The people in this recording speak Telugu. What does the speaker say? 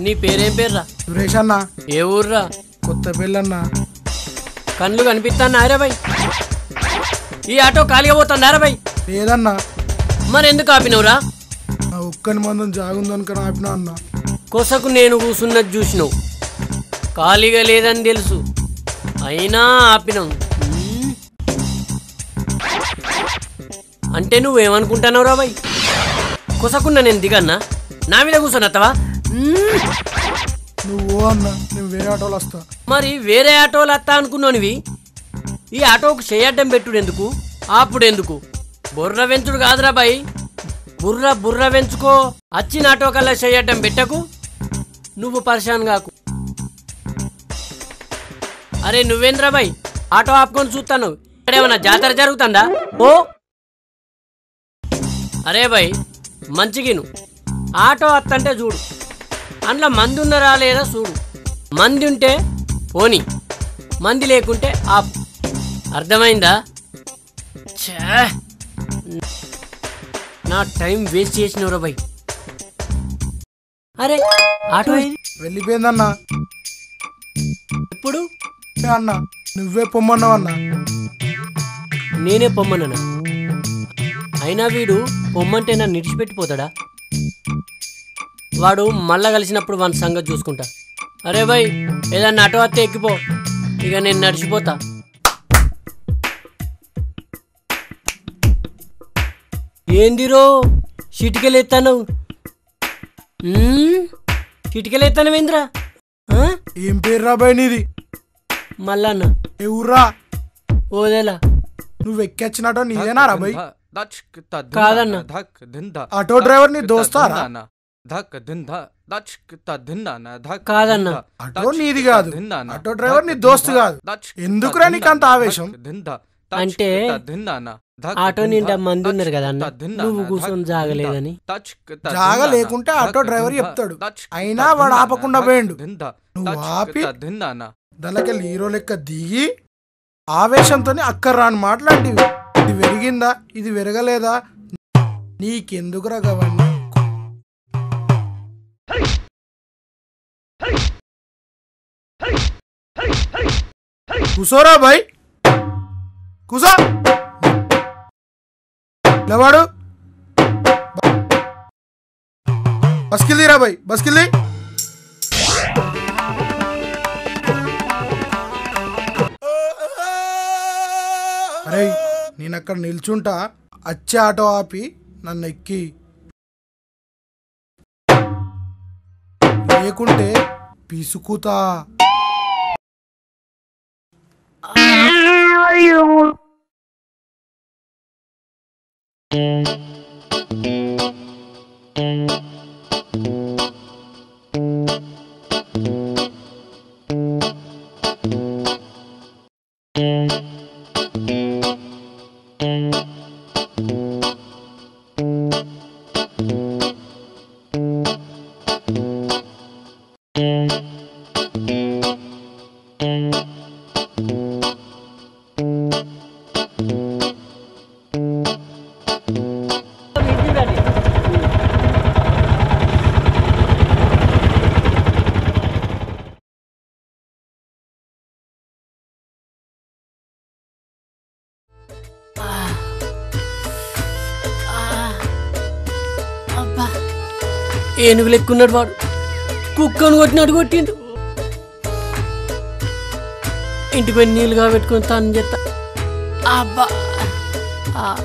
నీ పేరేం పేర్రా? సురేష్ అన్న. ఏ ఊర్రా? కొత్త పెళ్ళన్న కళ్ళు కనిపిస్తాను బై ఈ ఆటో ఖాళీగా పోతుందా బై లేదన్నా. మరి ఎందుకు ఆపినవురా నా ఒక్కని మందం జాగుందనుకని ఆపినా అన్న. కొసకు నేను కూసున్నది చూసినావు. ఖాళీగా లేదని తెలుసు. అయినా ఆపినాం. అంటే నువ్వేమనుకుంటున్నావురా బై కొసకున్నా నేను దిగన్నా. నా మీద కూర్చొనత్తవా నువ్వు అన్న నేను వేరే ఆటోలో వస్తా. మరి వేరే ఆటోలు వస్తా అనుకున్నానివి? ఈ ఆటోకు చేయడ్డం పెట్టుడు ఎందుకు ఆపుడు ఎందుకు బుర్ర వెంచుడు కాదురా బాయ్. బుర్ర బుర్ర వెంచుకో. వచ్చిన ఆటో కల్లా చేయడ్డం పెట్టకు. నువ్వు పరిశాన్ కాకు. అరే నువ్వేంద్రా బాయ్? ఆటో ఆపుకొని చూస్తాను. ఇక్కడేమన్నా జాతర జరుగుతుందా? ఓ! అరే బాయ్ మంచిగిను. ఆటో అత్తంటే చూడు. అందులో మంది ఉన్నారా లేదా చూడు. మంది ఉంటే పోని మంది లేకుంటే ఆపు. అర్థమైందా? ఛే! నా టైం వేస్ట్ చేసినవరా బై. అరే ఆటో? వెళ్ళిపోయిందన్న. ఇప్పుడు ఏ అన్న నువ్వే పొమ్మన్నావన్నా. నేనే పొమ్మన్నా అయినా వీడు పొమ్మంటే నన్ను నిడిచిపెట్టిపోతాడా? వాడు మళ్ళా కలిసినప్పుడు వాని సంగతి చూసుకుంటా. అరే బాయ్ ఏదన్నా అటో వస్తే ఎక్కిపో. ఇక నేను నడిచిపోతా. ఏందిరో చిటికెలు ఎత్తాను చిటికెలు ఎత్తాను ఏంద్రా? ఏం పేరు రాబాయ్ నీది? మల్లన్న. ఏ ఊర్రా? ఓదేలా. నువ్వు ఎక్కొచ్చినటో నీదేనా రాబాయ్ కాదన్న. ఆటో డ్రైవర్ నీ దోస్తారా? కాదన్న. ఆటో నీది కాదు. ఆటో డ్రైవర్ నీ దోస్తు కాదు. ఎందుకురా నీకు అంత ఆవేశం? అంటే ఆటో నిండా మంది ఉన్నారు కదా అన్న నువ్వు కూర్చొని జాగలేదని. జాగ లేకుంటే ఆటో డ్రైవర్ చెప్తాడు. అయినా వాడు ఆపకుండా పోయిండు. నువ్వు ఆపి దానికెళ్ళి హీరో లెక్క దిగి ఆవేశంతో అక్కర్రాని మాట్లాంటివి ఇది వెరిగిందా? ఇది వెరగలేదా? నీకెందుకురా గవన్నీ కూసోరా భాయ్ కూసో. లేవాడు. బస్కిల్దిరా భాయ్ బస్కిల్ది అరే నేను అక్కడ నిల్చుంటా. వచ్చే ఆటో ఆపి నన్ను ఎక్కి లేకుంటే పిసుకుతా. అబ్బా ఏనుగు లెక్కున్నాడు వాడు. కుక్కను కొట్టినాడు కొట్టిండు. ఇంటి పైన నీళ్ళు కాబెట్టుకొని తాను చెత్త. అబ్బా. ఆ.